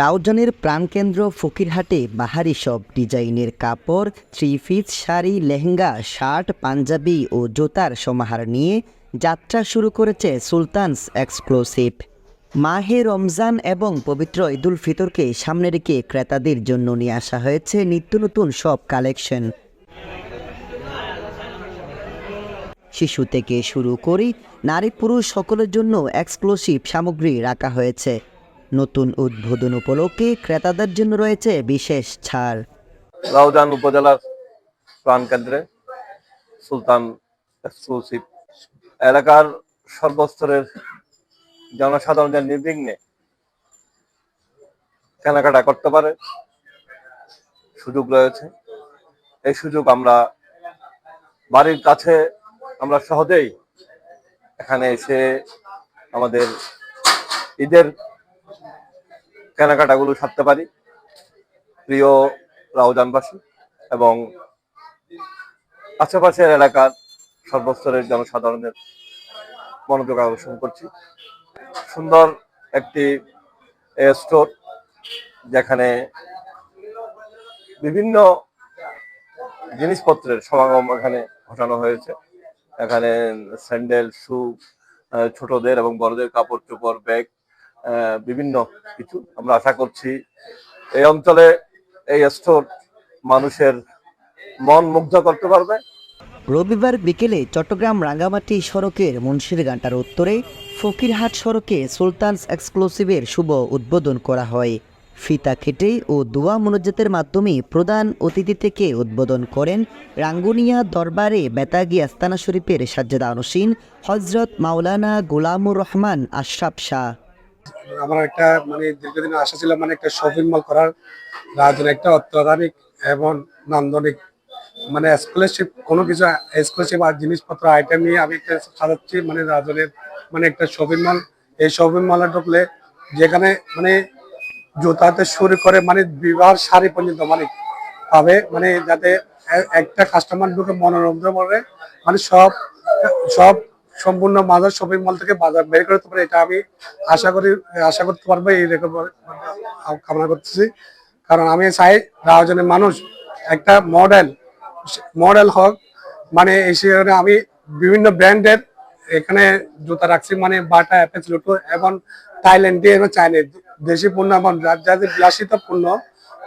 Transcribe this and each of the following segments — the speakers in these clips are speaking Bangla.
রাউজানের প্রাণকেন্দ্র ফকিরহাটে বাহারি সব ডিজাইনের কাপড় three piece sari, lehenga, shirt, panjabi ও জোতার সমাহার নিয়ে যাত্রা শুরু করেছে সুলতানস এক্সক্লুসিভ। মাহে রমজান এবং পবিত্র ঈদুল ফিতরকে সামনে রেখে ক্রেতাদের জন্য নিয়ে আসা হয়েছে নিত্য নতুন সব কালেকশন। শিশু থেকে শুরু করে নারী পুরুষ সকলের জন্য এক্সক্লুসিভ সামগ্রী রাখা হয়েছে। নতুন উদ্বোধন উপলক্ষে ক্রেতাদের জন্য রয়েছে বিশেষ ছাড়। রাউজান উপজেলার প্রাণকেন্দ্রে সুলতান এক্সক্লুসিভ এলাকার সর্বস্তরের জনসাধারণদের নির্বিঘ্নে কেনাকাটা করতে পারে। সুযোগ রয়েছে। এই সুযোগ আমরা বাড়ির কাছে আমরা সহজেই এখানে এসে আমাদের ঈদের কেনাকাটাগুলো সারতে পারি। প্রিয় রাউজানবাসী এবং আশেপাশের এলাকার সর্বস্তরের জনসাধারণের মনোযোগ আকর্ষণ করছি। সুন্দর একটি স্টোর যেখানে বিভিন্ন জিনিসপত্রের সমাগম এখানে ঘটানো হয়েছে। এখানে স্যান্ডেল, শু ছোটদের এবং বড়দের কাপড় চোপড়, ব্যাগ বিভিন্ন কিছু আমরা আশা করছি এই অঞ্চলে এই স্টোর মানুষের মন মুগ্ধ করতে পারবে। রবিবার বিকেলে চট্টগ্রাম রাঙ্গামাটি সড়কের মুন্সির মুন্সিরঘাটার উত্তরে ফকিরহাট সড়কে সুলতানস এক্সক্লুসিভের শুভ উদ্বোধন করা হয়। ফিতা খেটে ও দোয়া মনোজাতের মাধ্যমে প্রধান অতিথি থেকে উদ্বোধন করেন রাঙ্গুনিয়া দরবারে বেতাগি আস্তানা শরীফের সাজ্জাদা আনসিন হজরত মাওলানা গোলামুর রহমান আশরাফ শাহ। আমার একটা মানে দীর্ঘদিন আশা ছিল মানে একটা শপিং মল করার রাজন একটা অত্যাধুনিক এবং নান্দনিক মানে স্কলারশিপ কোনো কিছু এক্সক্লুসিভ আর জিনিসপত্র আইটেম নিয়ে আমি একটা সাজাচ্ছি মানে রাজনের মানে একটা শপিং মল এই শপিং মলে ঢুকলে যেখানে মানে জুতাতে শুরু করে মানে বিবাহ শাড়ি পর্যন্ত মানে পাবে মানে যাতে একটা কাস্টমার ঢুকে মনোরঞ্জন করে মানে সব সব সম্পূর্ণ বাজার শপিং মল থেকে বাজার বের করতে পারে এটা আমি আশা করি, আশা করতে পারব, এই রেকর্ড কামনা করতেছি। কারণ আমি চাই রাজনের মানুষ একটা মডেল মডেল হোক মানে এই সেখানে আমি বিভিন্ন ব্র্যান্ডের এখানে জুতা রাখছি মানে বাটা অ্যাপেজ লুটো এবং থাইল্যান্ডে এবং চাইনিজ দেশি পণ্য এবং যাদের বিলাসিত পণ্য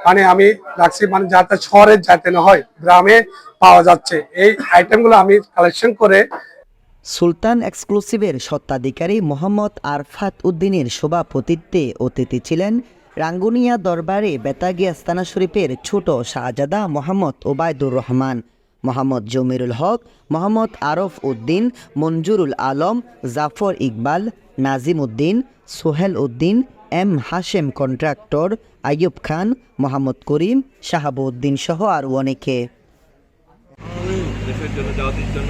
মানে আমি রাখছি মানে যাতে শহরে যাতে না হয়, গ্রামে পাওয়া যাচ্ছে। এই আইটেমগুলো আমি কালেকশন করে সুলতান এক্সক্লুসিভের সত্ত্বাধিকারী মোহাম্মদ আরফাত উদ্দিনের সভাপতিত্বে অতিথি ছিলেন রাঙ্গুনিয়া দরবারে বেতাগি আস্তানা শরীফের ছোট শাহজাদা মোহাম্মদ ওবায়দুর রহমান, মোহাম্মদ জমিরুল হক, মোহাম্মদ আরফ উদ্দিন, মঞ্জুরুল আলম, জাফর ইকবাল, নাজিম উদ্দিন, সোহেল উদ্দিন, এম হাশেম কন্ট্রাক্টর, আইয়ুব খান, মোহাম্মদ করিম, শাহাবুদ্দিন সহ আরও অনেকে। দেশের জন্য জাতির জন্য।